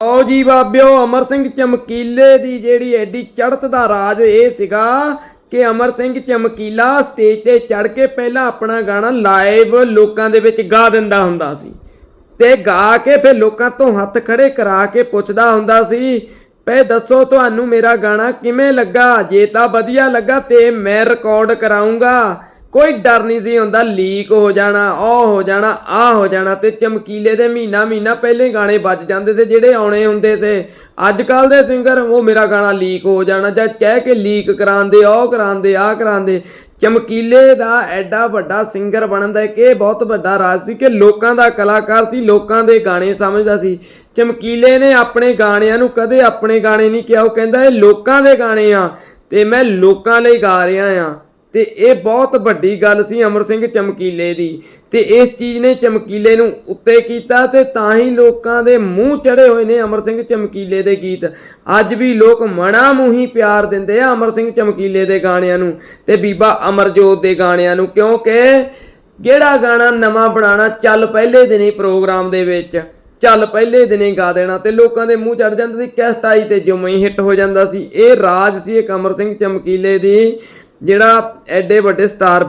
ਆਓ ਜੀ ਬਾਬਿਓ, ਅਮਰ ਸਿੰਘ ਚਮਕੀਲੇ ਦੀ ਜਿਹੜੀ ਐਡੀ ਚੜ੍ਹਤ ਦਾ ਰਾਜ ਇਹ ਸੀਗਾ ਕਿ ਅਮਰ ਸਿੰਘ ਚਮਕੀਲਾ ਸਟੇਜ ਤੇ ਚੜ ਕੇ ਪਹਿਲਾਂ ਆਪਣਾ ਗਾਣਾ ਲਾਈਵ ਲੋਕਾਂ ਦੇ ਵਿੱਚ ਗਾ ਦਿੰਦਾ ਹੁੰਦਾ ਸੀ ਤੇ ਗਾ ਕੇ ਫਿਰ ਲੋਕਾਂ ਤੋਂ ਹੱਥ ਖੜੇ ਕਰਾ ਕੇ ਪੁੱਛਦਾ ਹੁੰਦਾ ਸੀ ਪਏ ਦੱਸੋ ਤੁਹਾਨੂੰ ਮੇਰਾ ਗਾਣਾ ਕਿਵੇਂ ਲੱਗਾ? ਜੇ ਤਾਂ ਵਧੀਆ ਲੱਗਾ ਤੇ ਮੈਂ ਰਿਕਾਰਡ ਕਰਾਉਂਗਾ ਕੋਈ ਡਰ ਨਹੀਂ ਸੀ ਹੁੰਦਾ, ਲੀਕ ਹੋ ਜਾਣਾ, ਉਹ ਹੋ ਜਾਣਾ ਆ ਹੋ ਜਾਣਾ ਤੇ ਚਮਕੀਲੇ ਦੇ ਮਹੀਨਾ ਮਹੀਨਾ ਪਹਿਲੇ ਗਾਣੇ ਵੱਜ ਜਾਂਦੇ ਸੀ, ਜਿਹੜੇ ਆਉਣੇ ਹੁੰਦੇ ਸੀ। ਅੱਜ ਕੱਲ ਦੇ ਸਿੰਗਰ ਉਹ ਮੇਰਾ ਗਾਣਾ ਲੀਕ ਹੋ ਜਾਣਾ ਜਾਂ ਕਹਿ ਕੇ ਲੀਕ ਕਰਾਉਂਦੇ, ਉਹ ਕਰਾਉਂਦੇ ਆ ਕਰਾਉਂਦੇ। ਚਮਕੀਲੇ ਦਾ ਐਡਾ ਵੱਡਾ ਸਿੰਗਰ ਬਣਨ ਦਾ ਕਿ ਇਹ ਬਹੁਤ ਵੱਡਾ ਰਾਜ ਸੀ ਕਿ ਲੋਕਾਂ ਦਾ ਕਲਾਕਾਰ ਸੀ, ਲੋਕਾਂ ਦੇ ਗਾਣੇ ਸਮਝਦਾ ਸੀ। ਚਮਕੀਲੇ ਨੇ ਆਪਣੇ ਗਾਣਿਆਂ ਨੂੰ ਕਦੇ ਆਪਣੇ ਗਾਣੇ ਨਹੀਂ ਕਿਹਾ, ਉਹ ਕਹਿੰਦਾ ਇਹ ਲੋਕਾਂ ਦੇ ਗਾਣੇ ਆ ਤੇ ਮੈਂ ਲੋਕਾਂ ਲਈ ਗਾ ਰਿਹਾ ਆ। ਤੇ ਇਹ ਬਹੁਤ ਵੱਡੀ ਗੱਲ ਸੀ ਅਮਰ ਸਿੰਘ ਚਮਕੀਲੇ ਦੀ। ਤੇ ਇਸ ਚੀਜ਼ ਨੇ ਚਮਕੀਲੇ ਨੂੰ ਉੱਤੇ ਕੀਤਾ ਤੇ ਤਾਂ ਹੀ ਲੋਕਾਂ ਦੇ ਮੂੰਹ ਚੜੇ ਹੋਏ ਨੇ ਅਮਰ ਸਿੰਘ ਚਮਕੀਲੇ ਦੇ ਗੀਤ। ਅੱਜ ਵੀ ਲੋਕ ਮਣਾ ਮੂੰਹੀ ਪਿਆਰ ਦਿੰਦੇ ਆ ਅਮਰ ਸਿੰਘ ਚਮਕੀਲੇ ਦੇ ਗਾਣਿਆਂ ਨੂੰ ਤੇ ਬੀਬਾ ਅਮਰਜੋਤ ਦੇ ਗਾਣਿਆਂ ਨੂੰ, ਕਿਉਂਕਿ ਜਿਹੜਾ ਗਾਣਾ ਨਵਾਂ ਬਣਾਉਣਾ ਚੱਲ ਪਹਿਲੇ ਦਿਨ ਹੀ ਪ੍ਰੋਗਰਾਮ ਦੇ ਵਿੱਚ, ਚੱਲ ਪਹਿਲੇ ਦਿਨੇ ਗਾ ਦੇਣਾ ਤੇ ਲੋਕਾਂ ਦੇ ਮੂੰਹ ਚੜ ਜਾਂਦਾ ਸੀ ਕੈਸਟ ਆਈ ਤੇ ਜਿਵੇਂ ਹੀ ਹਿੱਟ ਹੋ ਜਾਂਦਾ ਸੀ। ਇਹ ਰਾਜ ਸੀ ਇੱਕ ਅਮਰ ਸਿੰਘ ਚਮਕੀਲੇ ਦੀ। ਜਿਹੜਾ ਐਡੇ ਵੱਡੇ ਸਟਾਰ